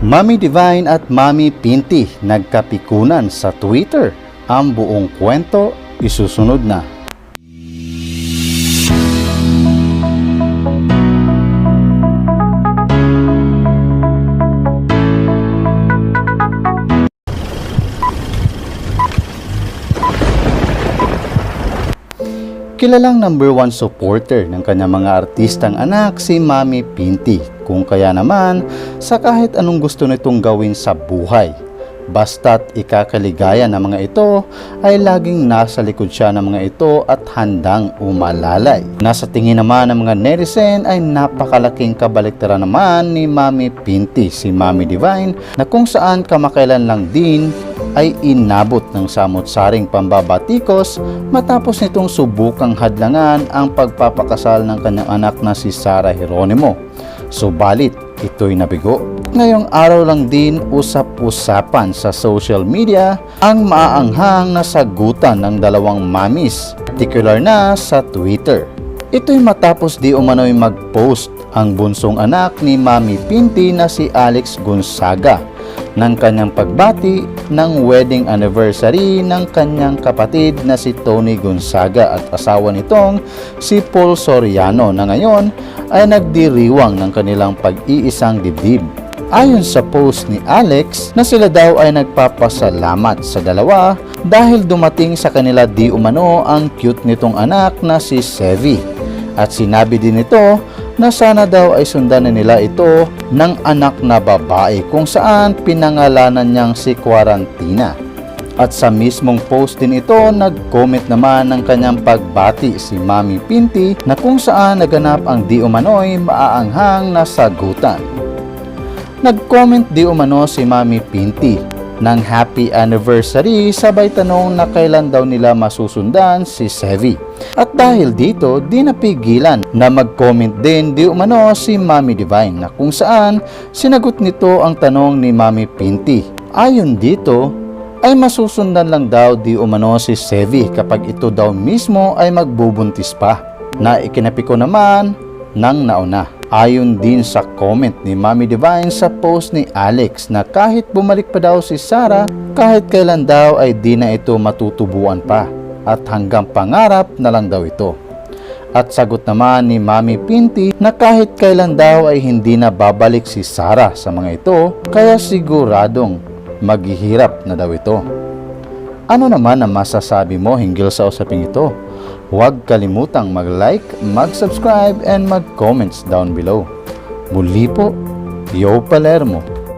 Mami Divine at Mami Pinti nagkapikunan sa Twitter. Ang buong kwento isusunod na. Kilalang number one supporter ng kanyang mga artistang anak si Mami Pinti. Kung kaya naman sa kahit anong gusto nitong gawin sa buhay. Basta't ikakaligaya ng mga ito ay laging nasa likod siya ng mga ito at handang umalalay. Nasa tingin naman ng mga netizen ay napakalaking kabaliktaran naman ni Mami Pinti, si Mami Divine, na kung saan kamakailan lang din ay inabot ng samot-saring pambabatikos matapos nitong subukang hadlangan ang pagpapakasal ng kanyang anak na si Sarah Geronimo. Subalit, ito'y nabigo. Ngayong araw lang din usap-usapan sa social media ang maaanghang na sagutan ng dalawang mamis, particular na sa Twitter. Ito'y matapos di umano'y mag-post ang bunsong anak ni Mami Pinti na si Alex Gonzaga ng kanyang pagbati ng wedding anniversary ng kanyang kapatid na si Tony Gonzaga at asawa nitong si Paul Soriano na ngayon ay nagdiriwang ng kanilang pag-iisang dibdib. Ayon sa post ni Alex na sila daw ay nagpapasalamat sa dalawa dahil dumating sa kanila di umano ang cute nitong anak na si Sevi. At sinabi din nito na sana daw ay sundan nila ito ng anak na babae kung saan pinangalanan niyang si Quarantina. At sa mismong post din ito, nag-comment naman ng kanyang pagbati si Mami Pinti na kung saan naganap ang di umano'y maaanghang na sagutan. Nag-comment di umano si Mami Pinti ng happy anniversary sabay tanong na kailan daw nila masusundan si Sevi. At dahil dito, di napigilan na mag-comment din di umano si Mami Divine na kung saan sinagot nito ang tanong ni Mami Pinti. Ayon dito, ay masusundan lang daw di umano si Sevi kapag ito daw mismo ay magbubuntis pa. Na ikinapiko naman ng nauna. Ayon din sa comment ni Mami Divine sa post ni Alex na kahit bumalik pa daw si Sarah, kahit kailan daw ay di na ito matutubuan pa at hanggang pangarap na lang daw ito. At sagot naman ni Mami Pinti na kahit kailan daw ay hindi na babalik si Sarah sa mga ito kaya siguradong maghihirap na daw ito. Ano naman ang masasabi mo hinggil sa usaping ito? Huwag kalimutang mag-like, mag-subscribe, and mag-comments down below. Muli po, Yo Palermo.